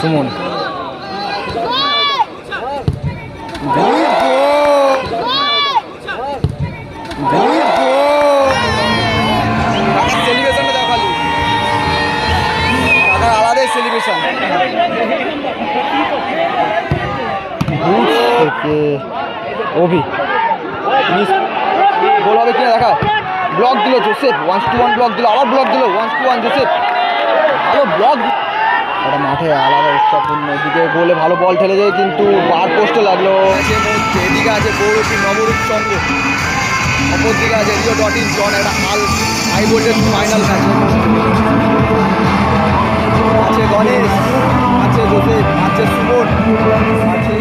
সুমন। আলাদাই সেলিব্রেশন থেকে অভি। গোল হবে কিনা দেখা। ব্লক দিল Joseph one two one block দিল। আবার ব্লক দিল। ওয়ান টু ওয়ান জোসেফ ভালো ব্লক একটা মাঠে আলাদা উৎসবপূর্ণ এদিকে গোলে ভালো বল ঠেলে যায় কিন্তু বার পোস্টে লাগল। এদিকে আছে গৌরবী নবরূপ চন্দ্র অপরদিকে আছে রিও ডট ইন জন একটা হাল হাই ভোল্টেজ ফাইনাল ম্যাচ আছে গণেশ, আছে জোসেফ, আছে সুবোধ আছে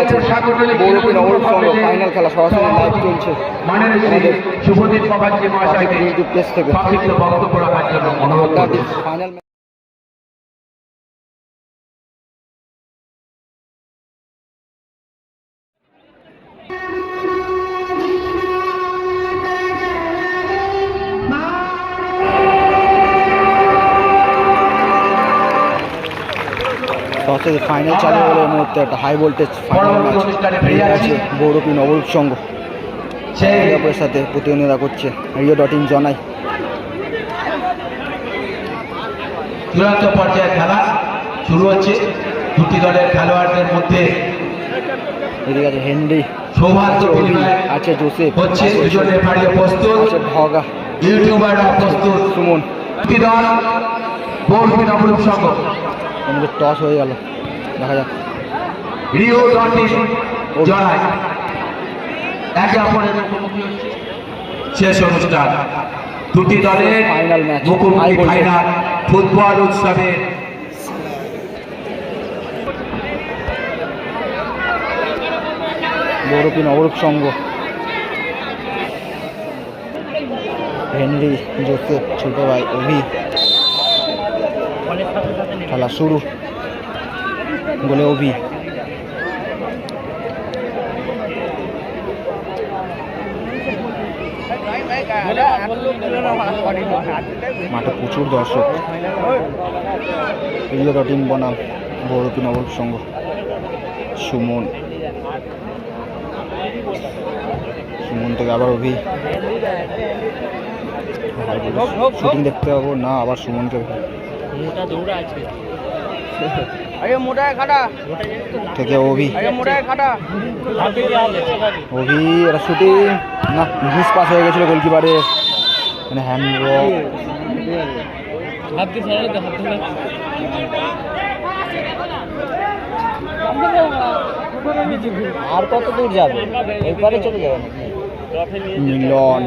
আছে। সঙ্গ ফাইনাল খেলা সরাসরি লাইভ চলছে। আমাদের শুভদীপ বাবাজি মহাশয়কে ইউটিউব পেজ থেকে সংক্ষিপ্ত জন্য অনুরোধ করছি ফাইনাল চালু হলো এই মুহূর্তে একটা হাই ভোল্টেজ ফাইনাল ম্যাচ আছে গৌরবী নবরূপ সঙ্গ সেই সাথে প্রতিদ্বন্দ্বিতা করছে রিও ডট ইন জনাই। চূড়ান্ত পর্যায়ে খেলা শুরু হচ্ছে। দুটি দলের খেলোয়াড়দের মধ্যে এদিকে আছে হেনরি সৌভাগ্য আছে জোসেফ হচ্ছে দুজন রেফারিও প্রস্তুত। আছে ভগা ইউটিউবাররা প্রস্তুত। সুমন। দুটি দল গৌরবী নবরূপ সংঘ। আমাদের টস হয়ে গেল। দেখা যাক। রিও ইন একে অপরের মুখোমুখি হচ্ছে শেষ অনুষ্ঠান। দুটি দলের Final match. মুখোমুখি ফাইনাল ফুটবল উৎসবের গৌরবী নবরূপ সঙ্গ হেনরি জোসেফ ছোট ভাই অভি। খেলা শুরু গোলে অভি মাঠে প্রচুর দর্শক। ইন বনাম গৌরবী নবরূপ সঙ্গ সুমন। সুমন থেকে আবার অভি। শুটিং দেখতে পাবো। না, আবার সুমনকে। আরে মোটায় খাটা থেকে অভি আরে মোটায় খাটা অভি এটা শুটিং না মিস পাস হয়ে গেছিল গোলকিপারে মানে হ্যান্ড হাত দিয়ে সারালে তো হাত ধরে আর কত দূর যাবে এরপরে চলে যাবে মিলন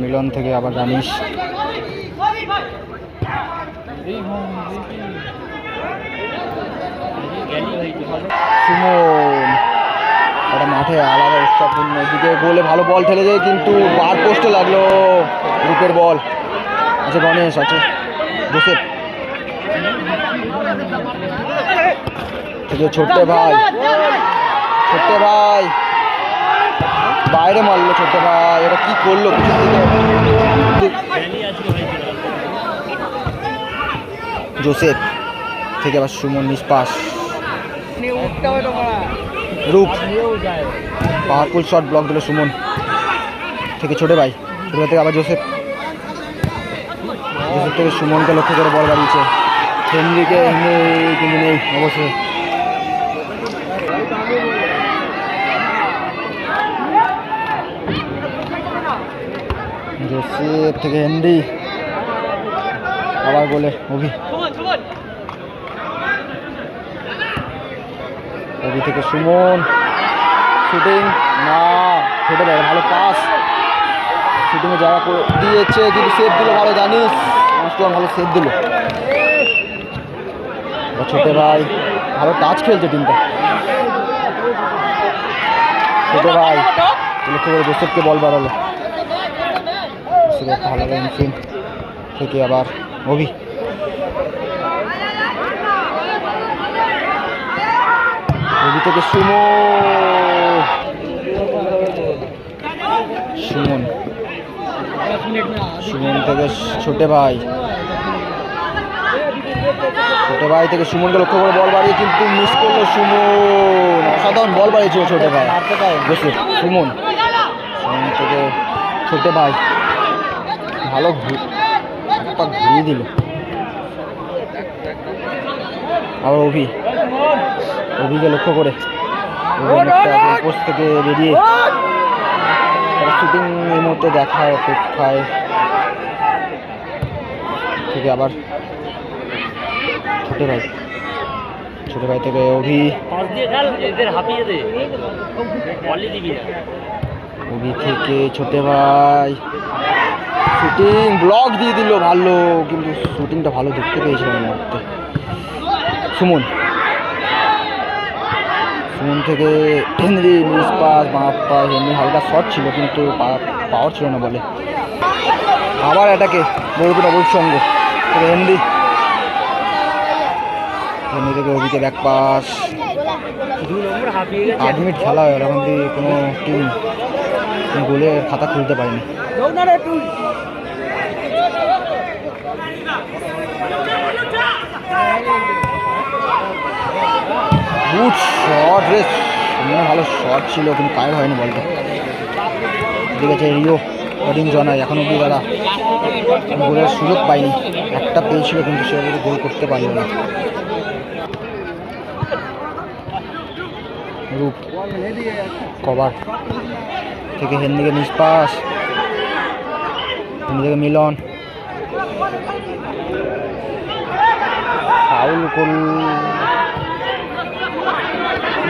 মিলন থেকে আবার রানিশ সুমন, একটা মাঠে আলাদা উৎসবপূর্ণ এদিকে গোলে ভালো বল ঠেলে যায়, কিন্তু বার পোস্টে লাগল রূপের বল। আছে গণেশ, আছে জোসেফ। ছোট্টে ভাই ছোট্টে ভাই। বাইরে মারলো ছোট্টে ভাই, এটা কি করল? থেকে জোসেফ থেকে আবার সুমন নিষ্পাস। রূপ। পাওয়ারফুল শট ব্লক দিল সুমন থেকে ছোটে ভাই। ছোট থেকে আবার জোসেফ। জোসেফ থেকে সুমনকে লক্ষ্য করে বল বাড়িয়েছে। হেনরিকে হেনরি কিন্তু নেই অবশ্যই। জোসেফ থেকে হেনরি। আবার বলে অভি। অভি থেকে সুমন। শুটিং না ছোটো ভাই ভালো পাস শুটিংয়ে করে দিয়েছে কিন্তু সেভ দিল, ভালো, জানিস। মাস্টার ভালো সেভ দিল। ছোটো ভাই, ভালো টাচ খেলছে টিমটা ছোটো ভাই, লক্ষ্য করে জোসেফকে বল বাড়ালো। ভালো রেঞ্চিং থেকে আবার অভি অভি থেকে সুমন। সুমন। সুমন থেকে ছোটে ভাই। ছোটে ভাই থেকে সুমনকে লক্ষ্য করে বল বাড়িয়ে কিন্তু মিস করল সুমন। অসাধারণ বল বাড়িয়েছিল ছোটে ভাই। বসে সুমন। সুমন থেকে ছোটে ভাই। ভালো ঘুরিয়ে দিল। আবার অভি। অভিকে লক্ষ্য করে। পোস্ট থেকে বেরিয়ে শুটিং এই মুহূর্তে দেখার অপেক্ষায়। থেকে আবার ছোট ভাই। ছোট ভাই থেকে অভি। অভি থেকে ছোটে ভাই। শুটিং ব্লক দিয়ে দিল ভালো কিন্তু শুটিংটা ভালো দেখতে পেয়েছিলাম এই মুহূর্তে। সুমন। সুমন থেকে হেনরি মিস পাস বাঁ পাস হেনরি হালকা শর্ট ছিল, কিন্তু পাওয়ার ছিল না বলে। আবার এটাকে বড়পিটা বড় সঙ্গ হেনরি হেনরি থেকে অভিকে ব্যাক পাস আট মিনিট খেলা হয় গেল, এখন অব্দি কোনো টিম গোলের খাতা খুলতে পারেনি। গুড শট রে। মনে ভালো শট ছিল, কিন্তু কায়ের হয়নি বলটা। ঠিক আছে রিও ওডিং জনাই এখন অব্দি দাদা গোলের সুযোগ পাইনি একটা পেয়েছিল, কিন্তু সে গোল করতে পারল না। রূপ, কভার। থেকে হেন্দিকে নিষ্পাস হেন্দি থেকে মিলন। ফাউল করল।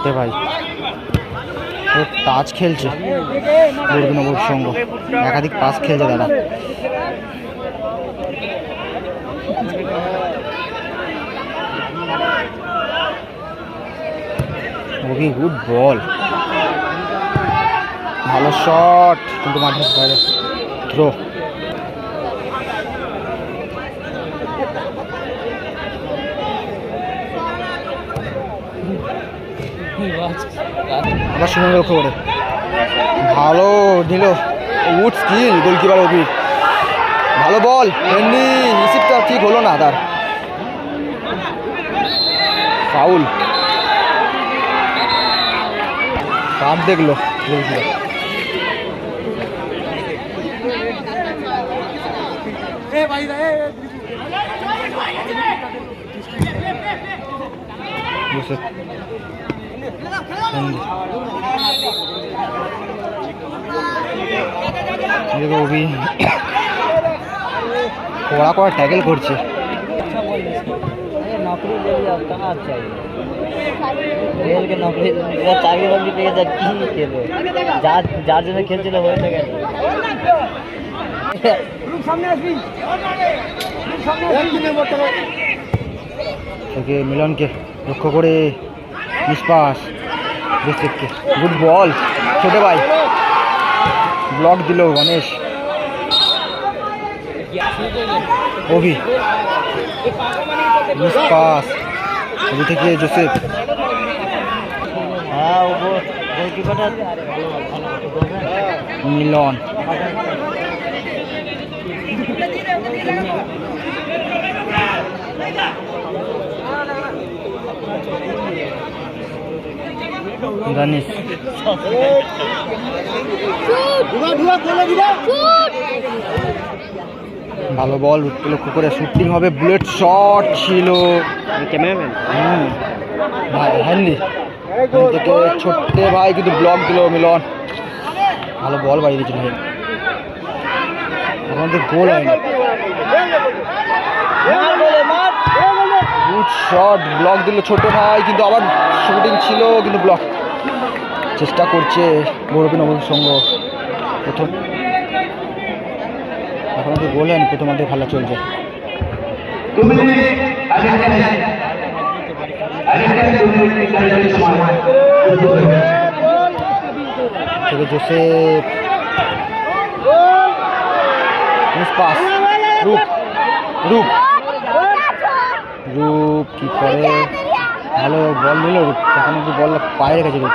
ছোটে ভাই। টাচ খেলছে দুর্গনগর সঙ্গ একাধিক পাস খেলছে দাদা ওভি গুড বল ভালো শট কিন্তু মাঠের বাইরে। থ্রো সুমন লক্ষ্য করে ভালো দিল উড স্কিল গোলকিপার অভির। ভালো বল এমনি রিসিভটা ঠিক হলো না তার। ফাউল। কাপ দেখল গোলকিপার। বুঝে এদিকে অভি কড়া কড়া ট্যাকেল করছে नौकरी ले लिया अब कहाँ चाहिए रेल के नौकरी এরা চাকরি বাকরি পেয়ে যা কি খেলবে যার যার জন্য খেলছিল হয়ে থাকে থেকে মিলনকে লক্ষ্য করে নিষ্পাস ডিস্ট্রিক্টকে গুড বল ছোট ভাই। ব্লক দিল গণেশ। অভি। পাস অভি থেকে জোসেফ হ্যাঁ গোলকিপারটা মিলন। গানিস ভালো বল উঠতে লক্ষ্য করে শুটিং হবে বুলেট শট ছিল। ক্যামেরাম্যান হুম। ভাই হ্যান্ডি থেকে ছোট্টে ভাই কিন্তু ব্লক দিল মিলন। ভালো বল বাড়িয়ে দিয়েছিল ভাই। এখন তো গোল হয়নি গুড শট ব্লক দিল ছোট ভাই কিন্তু আবার শুটিং ছিল কিন্তু ব্লক চেষ্টা করছে গৌরবী নবীন সঙ্গ প্রথম। এখন তো হয়নি প্রথমার্ধে খেলা চলছে। জোসেফ পাস রূপ রূপ রূপ কি করে ভালো বল নিল রূপ এখন একটু বল পায়ে রেখেছে রূপ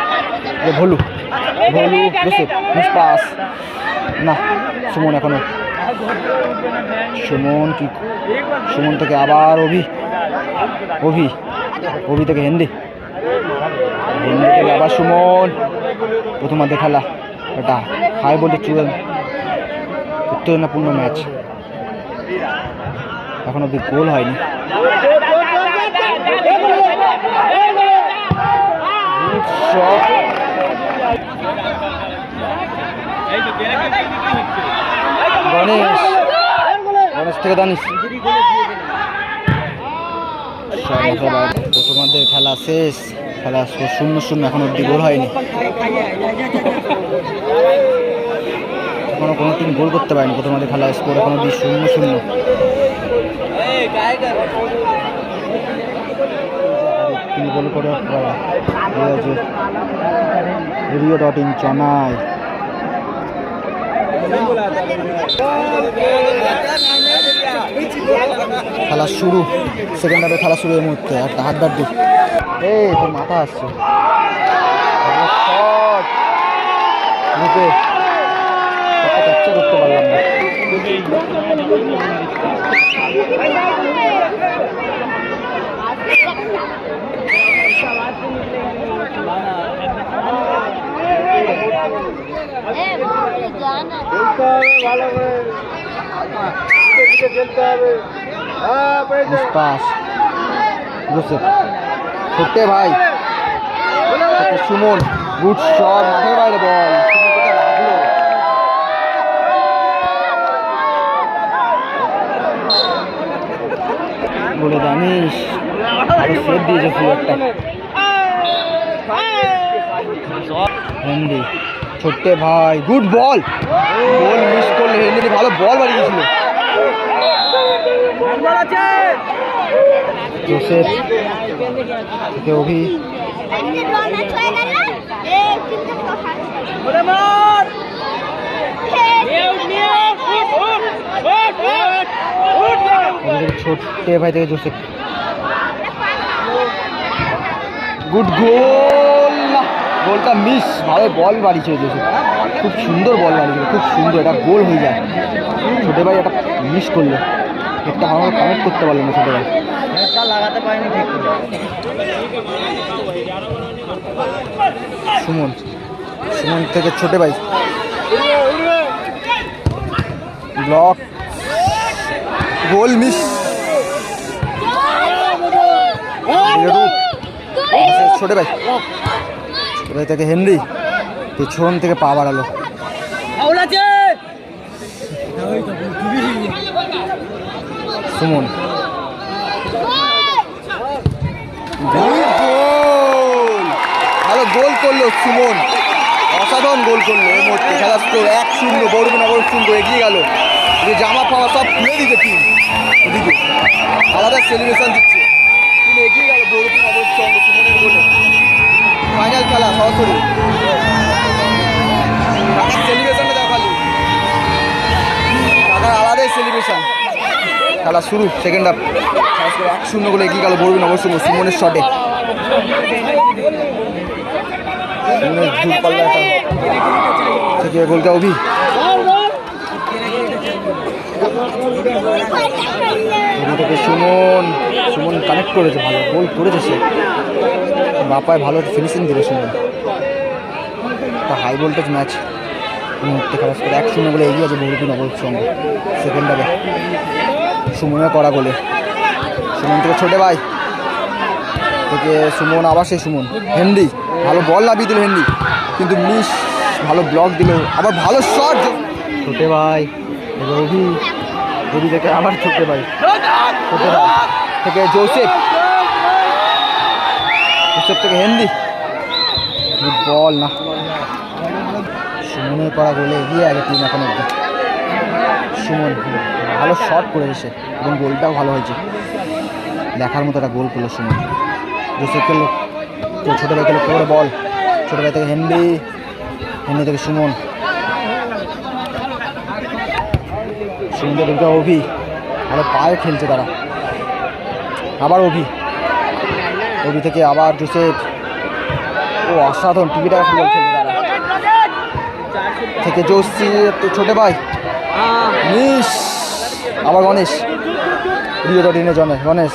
এ ভলু ভলু মিস পাস না সুমন এখনও সুমন কি সুমন থেকে আবার অভি অভি অভি থেকে হেন্দি হেন্দি থেকে আবার সুমন প্রথমার্ধে খেলা এটা হাই বলতে চুড়ান উত্তেজনাপূর্ণ ম্যাচ এখন অব্দি গোল হয়নি Good গণেশ। গণেশ থেকে দানিস খেলা শেষ। খেলা শূন্য শূন্য এখন অব্দি গোল হয়নি। এখনও কোনো টিম গোল করতে পারেনি। প্রথমার্ধে খেলা স্কোর এখন অব্দি শূন্য শূন্য। তিন গোল করে রিও ডট ইন চেন্নাই। খেলা শুরু সেকেন্ড হাফে খেলা শুরু এই মুহূর্তে একটা হাত দাঁড় এই, তোর মাথা আসছে। পাস জোসেফ ছোট্টে ভাই। সুমন। গুড শট মাঠের বাইরে বল। বলে জানিস আরও সেভ দিয়েছে ফুল একটা হেন্দি ছোট্টে ভাই গুড বল বল মিস করলে হেন্দি ভালো বল বাড়িয়েছিল জোসেফ থেকে অভি। ছোট্টে ভাই থেকে জোসেফ। গুড গোল গোলটা মিস ভালো বল বাড়িয়েছে জোসেফ খুব সুন্দর বল বাড়িয়েছিল খুব সুন্দর এটা গোল হয়ে যায়। ছোটে ভাই এটা মিস করল। একটা ভালো কানেক্ট করতে পারল না ছোটে ভাই লাগাতে পারিনি সুমন সুমন থেকে ছোটে ভাই ব্লক গোল মিস ছোটে ভাই ভাই থেকে হেনরি পেছন থেকে পা বাড়ালো। সুমন। ভালো গোল করল সুমন। অসাধারণ গোল করল এই মুহূর্তে। খেলা স্কোর এক শূন্য বড়বিনগর শূন্য এগিয়ে গেল। জামা ফামা সব খুলে দিতে টিম আলাদা সেলিব্রেশন দিচ্ছে। এগিয়ে গেল সুমনের গোলে ফাইনাল খেলা, সরাসরি। খেলা শুরু সেকেন্ড হাফ এক শূন্য গোলে এগিয়ে গেল বড়বিনগর সঙ্গে সুমনের শটে গোলটা অভি। সুমন সুমন কানেক্ট করেছে ভালো, গোল করেছে সে। বাপায় ভালো ফিনিশিং দিল সুমন একটা হাই ভোল্টেজ ম্যাচ মুহূর্তে খারাপ করে এক শূন্য বলে এগিয়ে আছে বহুদিন অবশ্য সঙ্গে সেকেন্ড হাফে সুমনে করা গোলে। সুমন থেকে ছোটে ভাই। থেকে সুমন, আবার সেই সুমন। হেন্ডি ভালো বল নামিয়ে দিল হেন্ডি কিন্তু মিস ভালো ব্লক দিল। আবার ভালো শট ছোটে ভাই। রবি অভি থেকে আবার ছোটে ভাই। ছোটে ভাই। থেকে জোসেফ। জোসেফ থেকে হেন্ডি বল না। সুমনের করা গোলে এগিয়ে আগে টিম এখন অব্দি সুমন, ভালো শট করেছে এবং গোলটাও ভালো হয়েছে। দেখার মতো একটা গোল করল সুমন। জোসেফ খেললো ছোটো ভাই খেলো পরে বল ছোটো ভাই থেকে হেন্ডি হেন্ডি থেকে সুমন। থেকে দুটো অভি। ভালো পায়ে খেলছে তারা। আবার অভি। অভি থেকে আবার জোসেফ। ও অসাধারণ টিভিটা ফুটবল তারা থেকে জোসি ছোটে ভাই। আবার গণেশ। রিও টিনে জনে গণেশ।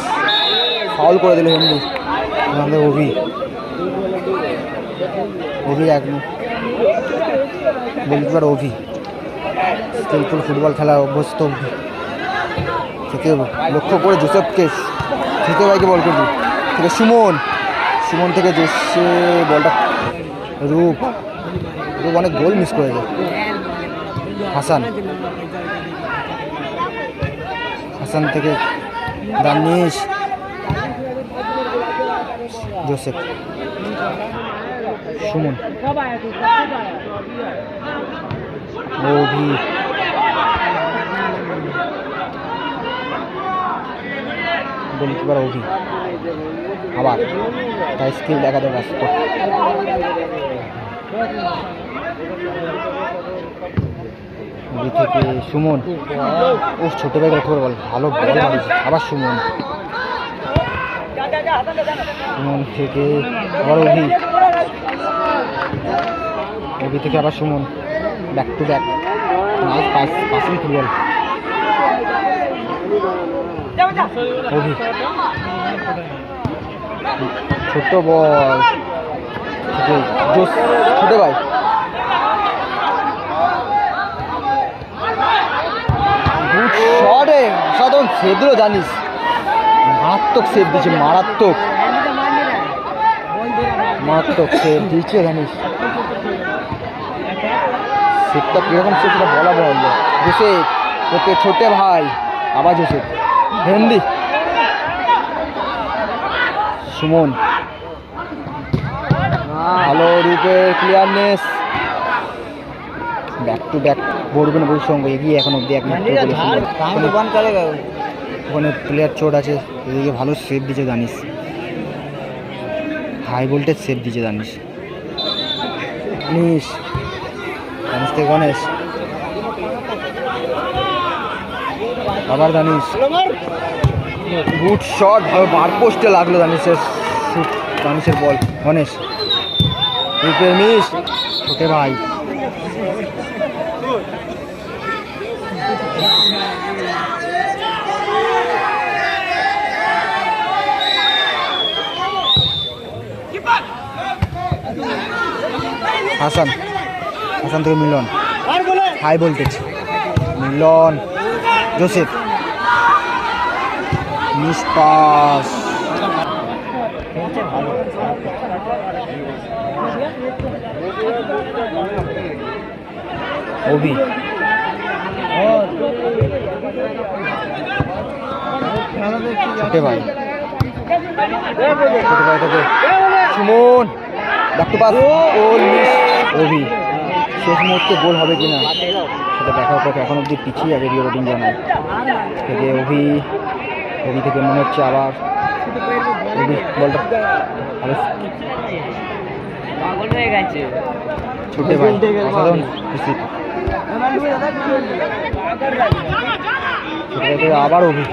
ফাউল করে দিল হেন্ডি আমাদের অভি। অভি এক গোলকিপার অভি। স্কিলফুল ফুটবল খেলা অভ্যস্ত অভি। থেকে লক্ষ্য করে জোসেফকে, থেকে ভাইকে বল করবি থেকে সুমন। সুমন থেকে জোসে বলটা রূপ। রূপ অনেক গোল মিস করেছে। হাসান। হাসান থেকে দানিশ। জোসেফ। সুমন। অভি গোলকিপার অভি আবার, তাই স্কিল দেখাতে ব্যস্ত। থেকে সুমন ও ছোট ব্যাগ লক্ষ্য করে বল, ভালো বল আবার সুমন। সুমন থেকে আবার অভি অভি থেকে আবার Suman. Back to back passing football ছোট বল। ছোট ভাই। সেভ জানিস। মারাত্মক সেভ দিয়েছে, মারাত্মক। মারাত্মক সেভ দিয়েছে জানিস। সেভটা কীরকম সেভ সেটা বলা বল জোসেফ ওকে ছোটে ভাই। আবার জোসেফ ভেন্ডি। সুমন। ভালো রূপে ক্লিয়ারনেস ব্যাক টু ব্যাক বড়বেন বই সঙ্গে এগিয়ে এখন অব্দি একমাত্র ওখানে প্লেয়ার চোট আছে এদিকে ভালো সেফ দিচ্ছে জানিস হাই ভোল্টেজ সেভ দিচ্ছে জানিস নিস গণেশ। আবার জানিস গুড শট বার পোস্টে লাগল জানিসের শুট জানিসের বল গণেশ রূপের মিস ছোটে ভাই। হাসান হাসান থেকে Milan. High voltage Milan. Joseph miss pass খেলছে ভালো অভি ছোটে ভাই ছোটে ভাই থেকে সুমন ডাক্তার পাস গোল মিস অভি শেষ মুহূর্তে গোল হবে কিনা সেটা দেখার পর এখন অব্দি পিছিয়ে আছে রিও রোডিং জানায়। থেকে অভি অভি থেকে মনে হচ্ছে আবার অভি বলটা হয়ে ছোটে ভাই অসাধারণ আবার অভি।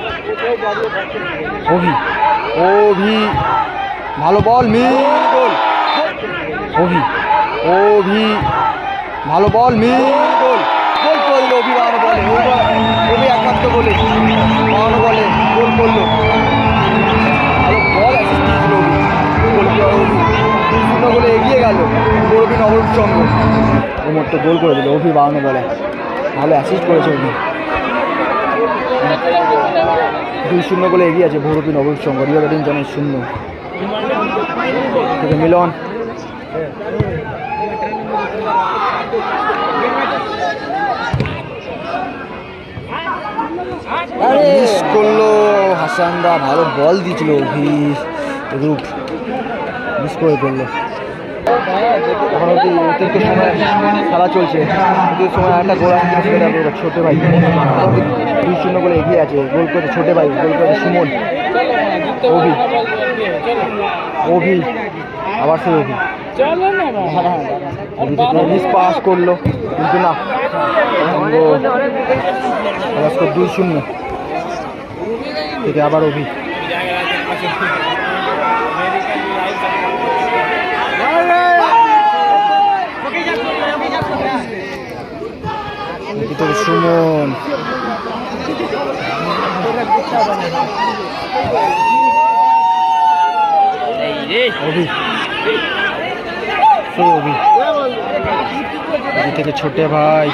অভি। অভি। ভালো বল গোল। অভি। অভি। ভালো বল মিড গোল। গোল করে দিল বলে অভি একমাত্র বলে বারো বলে, গোল করল। বল শূন্য গোলে এগিয়ে গেল গৌরবী নবরূপ সঙ্গ ওমর তো গোল করে দিল অভি বারানো বলে। ভালো অ্যাসিস্ট করেছে অভি। দুই শূন্য গোলে এগিয়ে আছে ভৌরবী নবরূপ সঙ্গ রিও ব্যাটিং জনের শূন্য। মিলন। হাসানদা ভালো বল দিয়েছিল রূপ। মিস করে এখন অব্দি অতিরিক্ত সময় খেলা চলছে। অতিরিক্ত সময় একটা গোল সেটা ভাই। দুই শূন্য করে এগিয়ে আছে। গোল করে ছোটো ভাই, গোল করে সুমন। অভি। অভি। আবার সেই অভি। মিস পাস করল। কিন্তু না দুই শূন্য। থেকে আবার অভি। সুমন অভি। সেই অভি অভি থেকে ছোটে ভাই।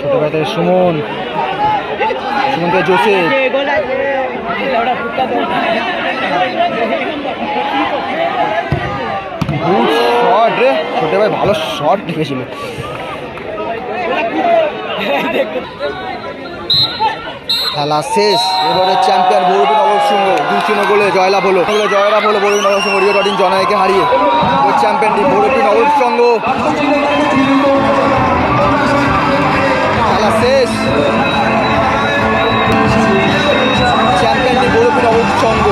ছোট ভাই থেকে সুমন। সুমন থেকে জোসেফ গুড শট রে। ছোটে ভাই ভালো শট রেখেছিল খেলা শেষ। এবারে চ্যাম্পিয়ন বরুণ নবসিংহ দুই শূন্য গোলে জয়লাভ হলো। জয়লাভ হলো বরুণ নবসিংহ রিও ডটিন জনায়কে হারিয়ে। চ্যাম্পিয়ন টিম বরুণ নবসিংহ খেলা শেষ। Champion team Varun নবসিংহ